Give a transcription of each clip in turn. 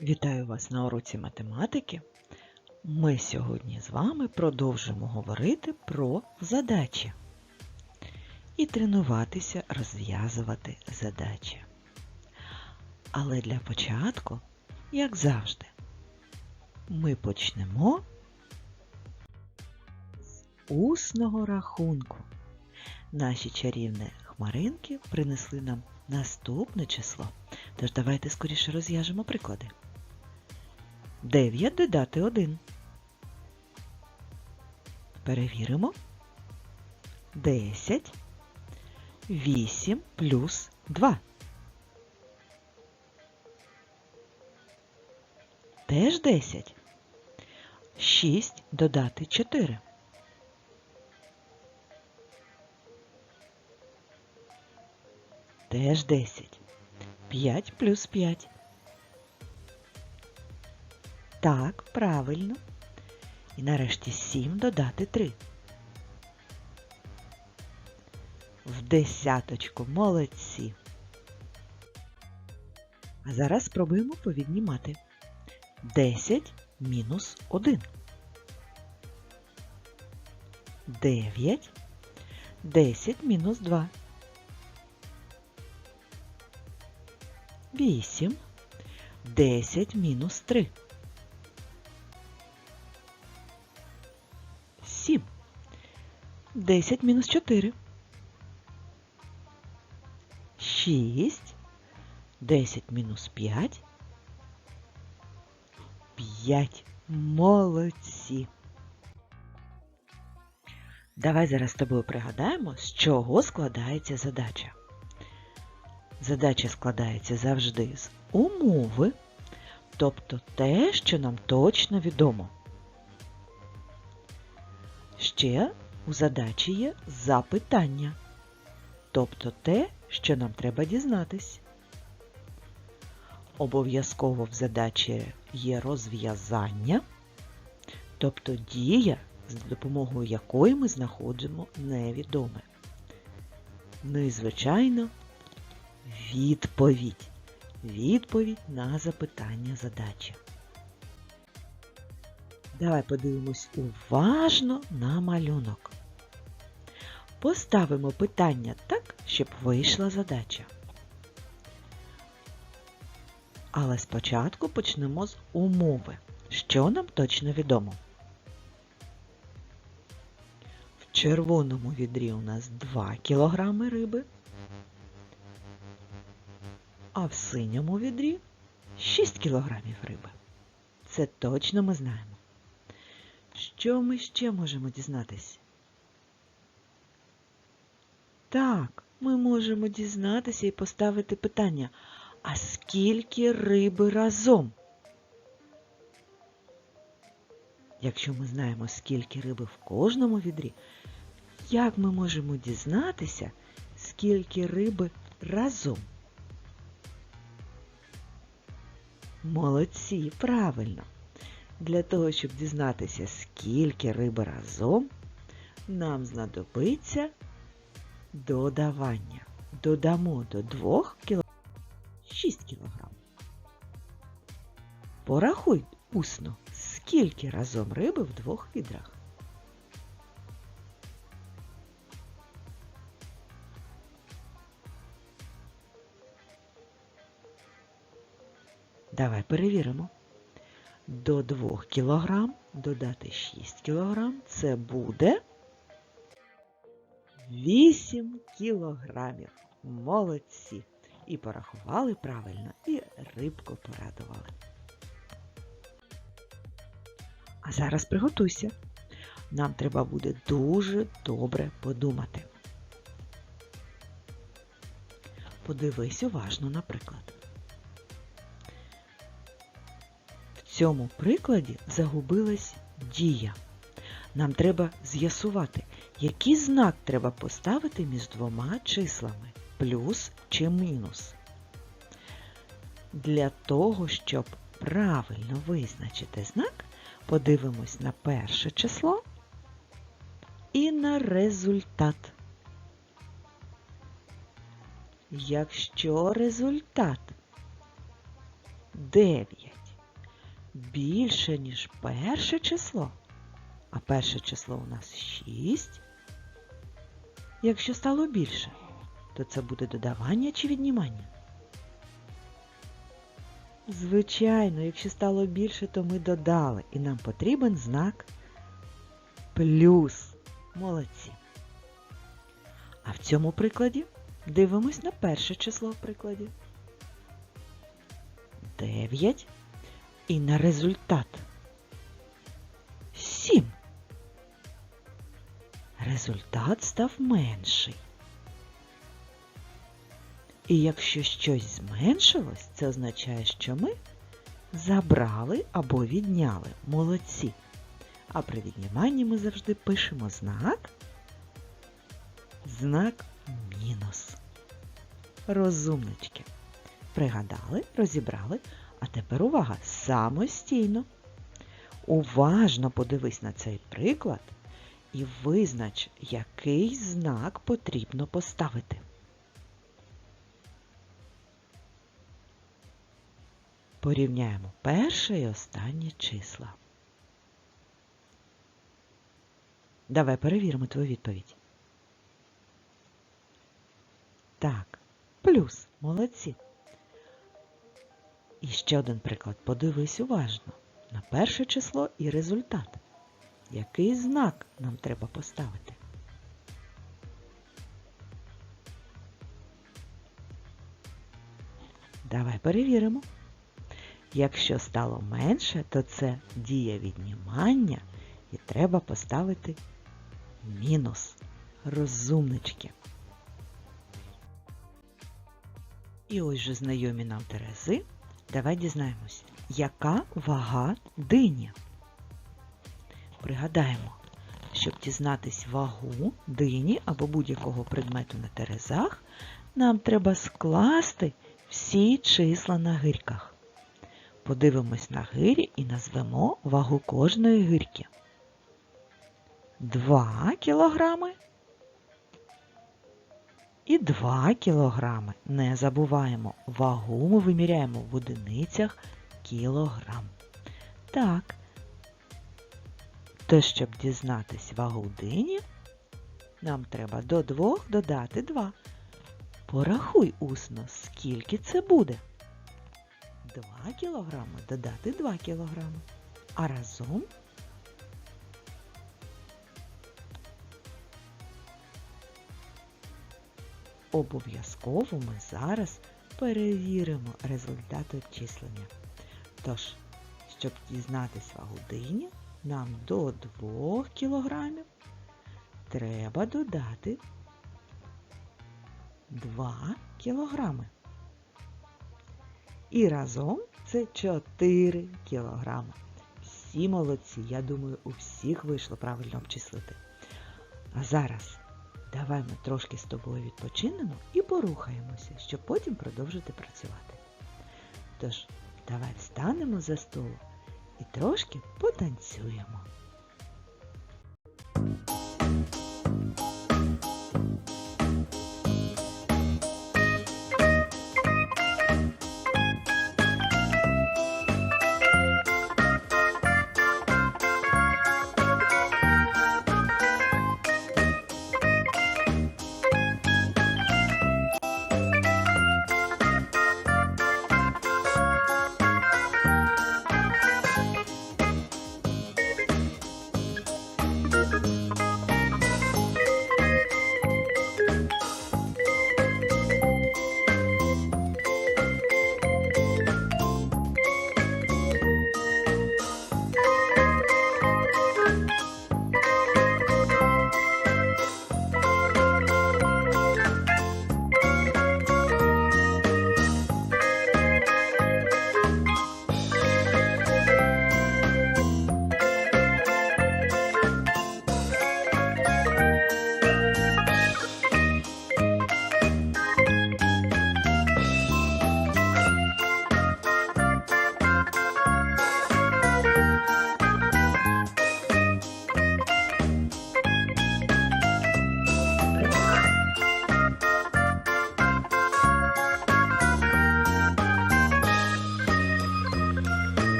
Вітаю вас на уроці математики. Ми сьогодні з вами продовжимо говорити про задачі і тренуватися розв'язувати задачі. Але для початку, як завжди, ми почнемо з усного рахунку. Наші чарівні хмаринки принесли нам наступне число. Тож давайте скоріше розв'яжемо приклади. 9 додати 1. Перевіримо. 10. 8 плюс 2. Теж 10. 6 додати 4. Теж 10. 5 плюс 5. Так, правильно. І нарешті 7 додати 3. В десяточку молодці. А зараз спробуємо повіднімати. 10 мінус 1. 9. 10 мінус 2. 8. 10 мінус 3. 7. 10 мінус 4. 6. 10 мінус 5. 5. Молодці. Давай зараз з тобою пригадаємо, з чого складається задача. Задача складається завжди з умови, тобто те, що нам точно відомо. Ще у задачі є запитання, тобто те, що нам треба дізнатись. Обов'язково в задачі є розв'язання, тобто дія, з допомогою якої ми знаходимо невідоме. Ну звичайно, відповідь. Відповідь на запитання задачі. Давай подивимось уважно на малюнок. Поставимо питання так, щоб вийшла задача. Але спочатку почнемо з умови. Що нам точно відомо? В червоному відрі у нас 2 кг риби, а в синьому відрі 6 кг риби. Це точно ми знаємо. Що ми ще можемо дізнатись? Так, ми можемо дізнатися і поставити питання, а скільки риби разом? Якщо ми знаємо, скільки риби в кожному відрі, як ми можемо дізнатися, скільки риби разом? Молодці, правильно! Для того, щоб дізнатися, скільки риби разом, нам знадобиться додавання. Додамо до 2 кг 6 кг. Порахуй усно, скільки разом риби в двох відрах. Давай перевіримо. До 2 кг додати 6 кг це буде 8 кілограмів. Молодці! І порахували правильно, і рибку порадували. А зараз приготуйся. Нам треба буде дуже добре подумати. Подивись уважно, наприклад. Цьому прикладі загубилась дія. Нам треба з'ясувати, який знак треба поставити між двома числами плюс чи мінус. Для того, щоб правильно визначити знак, подивимось на перше число і на результат. Якщо результат 9 більше, ніж перше число, а перше число у нас 6, якщо стало більше, то це буде додавання чи віднімання? Звичайно, якщо стало більше, то ми додали, і нам потрібен знак плюс. Молодці. А в цьому прикладі дивимось на перше число в прикладі. 9 і на результат 7. Результат став менший. І якщо щось зменшилось, це означає, що ми забрали або відняли. Молодці. А при відніманні ми завжди пишемо знак. Знак мінус. Розумнички. Пригадали, розібрали, а тепер увага самостійно. Уважно подивись на цей приклад і визнач, який знак потрібно поставити. Порівняємо перше і останнє числа. Давай перевіримо твою відповідь. Так, плюс, молодці. І ще один приклад. Подивись уважно на перше число і результат. Який знак нам треба поставити? Давай перевіримо. Якщо стало менше, то це дія віднімання і треба поставити мінус. Розумнички. І ось же знайомі нам терези. Давай дізнаємось, яка вага дині. Пригадаємо, щоб дізнатись вагу дині або будь-якого предмету на терезах, нам треба скласти всі числа на гирьках. Подивимось на гирі і назвемо вагу кожної гирки. 2 кілограми і 2 кілограми. Не забуваємо, вагу ми виміряємо в одиницях кілограм. Так. То, щоб дізнатись вагу дині, нам треба до 2 додати 2. Порахуй усно, скільки це буде. 2 кілограми додати 2 кілограми. А разом обов'язково ми зараз перевіримо результат обчислення. Тож, щоб дізнатись вагу дині, нам до 2 кілограмів треба додати 2 кілограми. І разом це 4 кілограми. Всі молодці, я думаю, у всіх вийшло правильно обчислити. А зараз давай ми трошки з тобою відпочинемо і порухаємося, щоб потім продовжити працювати. Тож, давай встанемо за стол і трошки потанцюємо.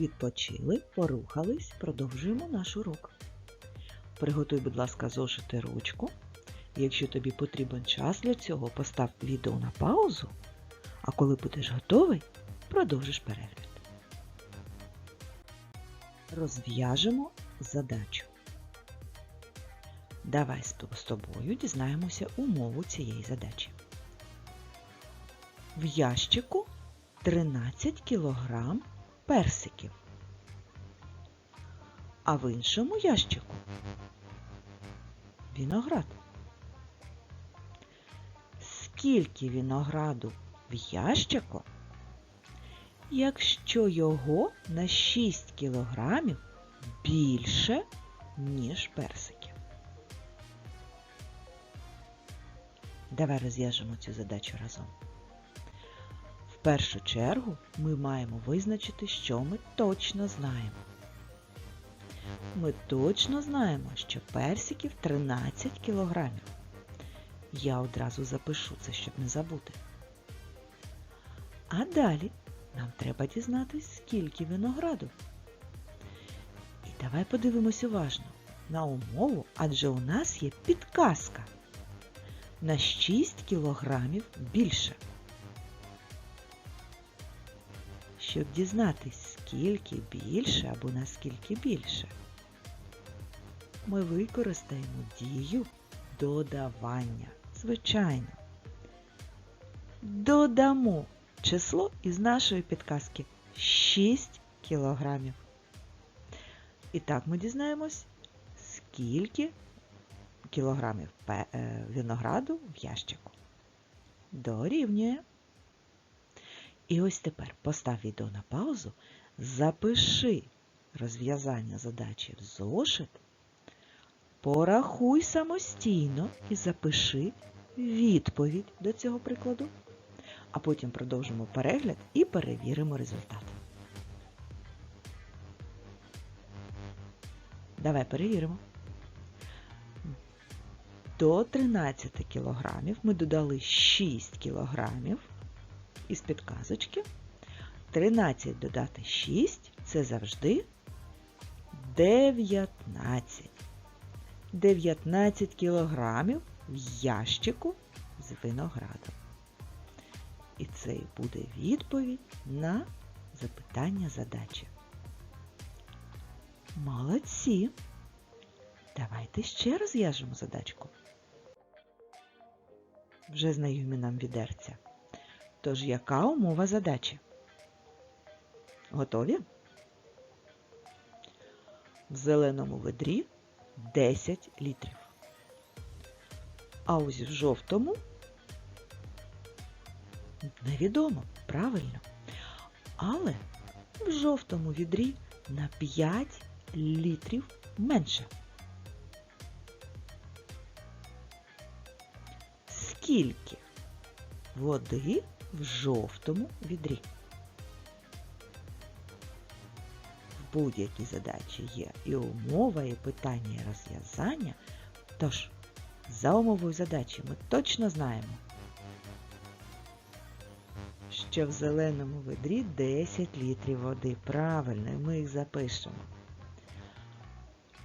Відпочили, порухались, продовжуємо наш урок. Приготуй, будь ласка, зошити ручку. Якщо тобі потрібен час для цього, постав відео на паузу, а коли будеш готовий, продовжиш перегляд. Розв'яжемо задачу. Давай з тобою дізнаємося умову цієї задачі. В ящику 13 кг персиків, а в іншому ящику виноград. Скільки винограду в ящику, якщо його на 6 кілограмів більше, ніж персиків? Давай розв'яжемо цю задачу разом. В першу чергу ми маємо визначити, що ми точно знаємо. Ми точно знаємо, що персиків 13 кілограмів. Я одразу запишу це, щоб не забути. А далі нам треба дізнатись, скільки винограду. І давай подивимось уважно на умову, адже у нас є підказка. На 6 кілограмів більше. Щоб дізнатись, скільки більше або наскільки більше, ми використаємо дію додавання. Звичайно. Додамо число із нашої підказки 6 кілограмів. І так ми дізнаємось, скільки кілограмів винограду в ящику. Дорівнює. І ось тепер постав відео на паузу, запиши розв'язання задачі в зошит, порахуй самостійно і запиши відповідь до цього прикладу, а потім продовжимо перегляд і перевіримо результат. Давай перевіримо. До 13 кілограмів ми додали 6 кілограмів із підказочки. 13 додати 6 це завжди 19. 19 кілограмів в ящику з виноградом. І це буде відповідь на запитання задачі. Молодці! Давайте ще розв'яжемо задачку. Вже знайомі нам відерця. Тож яка умова задачі? Готові? В зеленому ведрі 10 літрів. А ось в жовтому невідомо, правильно. Але в жовтому відрі на 5 літрів менше. Скільки води в жовтому відрі? В будь-якій задачі є і умова, і питання, і розв'язання. Тож, за умовою задачі ми точно знаємо, що в зеленому ведрі 10 літрів води. Правильно, ми їх запишемо.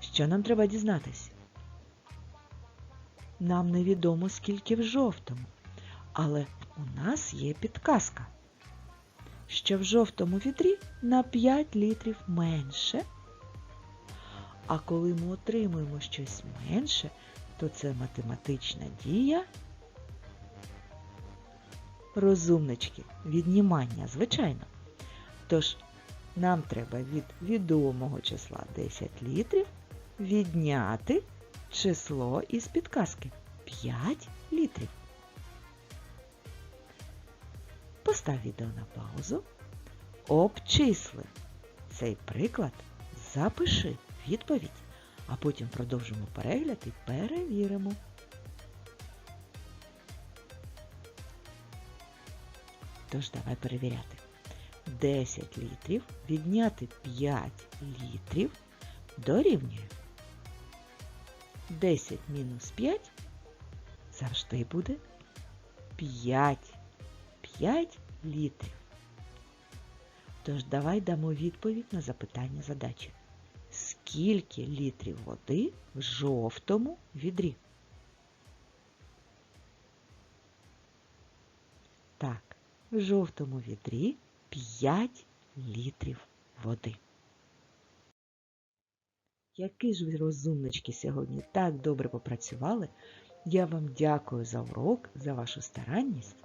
Що нам треба дізнатися? Нам невідомо, скільки в жовтому, але у нас є підказка, що в жовтому відрі на 5 літрів менше. А коли ми отримуємо щось менше, то це математична дія. Розумнички, віднімання, звичайно. Тож, нам треба від відомого числа 10 літрів відняти число із підказки 5 літрів. Постав відео на паузу. Обчисли цей приклад, запиши відповідь, а потім продовжимо перегляд і перевіримо. Тож давай перевіряти. 10 літрів відняти 5 літрів дорівнює. 10 мінус 5 завжди буде 5. 5 літрів. Тож давай дамо відповідь на запитання задачі. Скільки літрів води в жовтому відрі? Так, в жовтому відрі 5 літрів води. Які ж ви розумнички сьогодні так добре попрацювали. Я вам дякую за урок, за вашу старанність